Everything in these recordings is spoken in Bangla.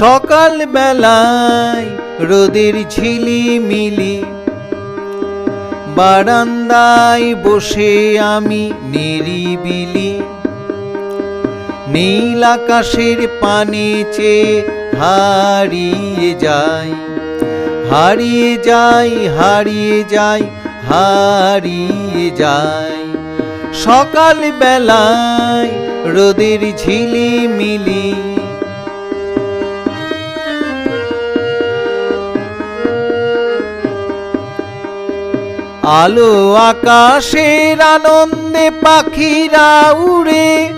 সকাল বেলায় রোদের ঝিলিমিলি, বারান্দায় বসে আমি নিরিবিলি। নীল আকাশের পানে চেয়ে হারিয়ে যাই হারিয়ে যাই হারিয়ে যাই হারিয়ে যাই। সকাল বেলায় রোদের ঝিলিমিলি আলো আকাশের আনন্দে পাখিরা উড়ে।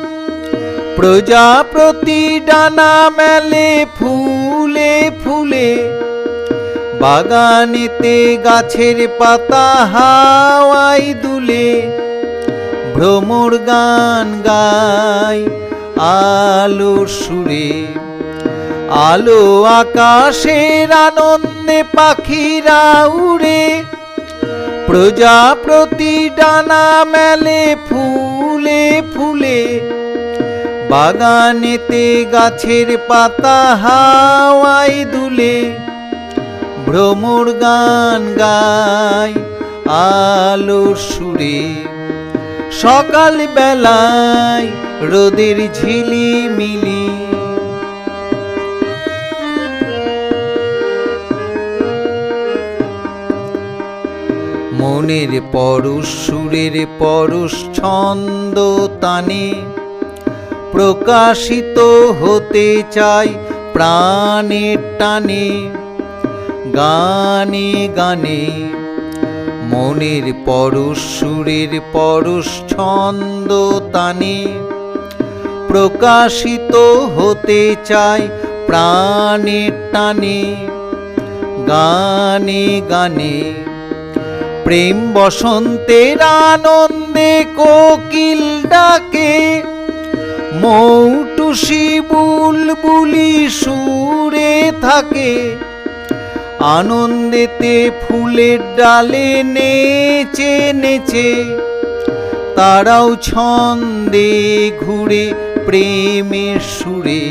প্রজাপতি ডানা মেলে ফুলে ফুলে। বাগানেতে গাছের পাতা হাওয়াই দুলে। ভ্রমর গান গায় আলো সুরে। আলো আকাশের আনন্দে পাখিরা উড়ে। প্রজাপতি ডানা মেলে ফুলে ফুলে, বাগানেতে গাছের পাতা হাওয়াই দুলে। ভ্রমর গান গায় আলোর সুরে সকাল বেলায় রোদের ঝিলিমিলি। মনের পরশ, সুরের পরশ, ছন্দ তানে। প্রকাশিত হতে চাই প্রাণের টানে। গানে গানে মনের পরশ, সুরের পরশ, ছন্দ তানে। প্রকাশিত হতে চাই প্রাণের টানে। গানে গানে প্রেম বসন্তের আনন্দে কোকিল ডাকে। মৌটুসি বুলবুলি সুরে থাকে। আনন্দেতে ফুলের ডালে নেচে নেচে। তারাও ছন্দে ঘুরে প্রেমের সুরে।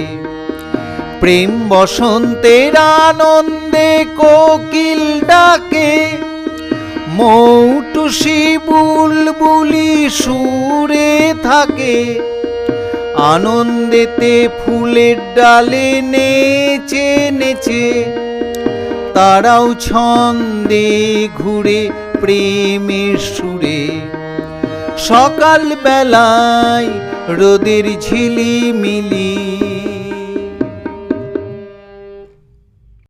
প্রেম বসন্তের আনন্দে কোকিল সুরে থাকে। আনন্দেতে ফুলের ডালে নেচে নেচে, তারাও ছন্দে ঘুরে প্রেমের সুরে। সকাল বেলায় রোদের ঝিলি ঝিলিমিলি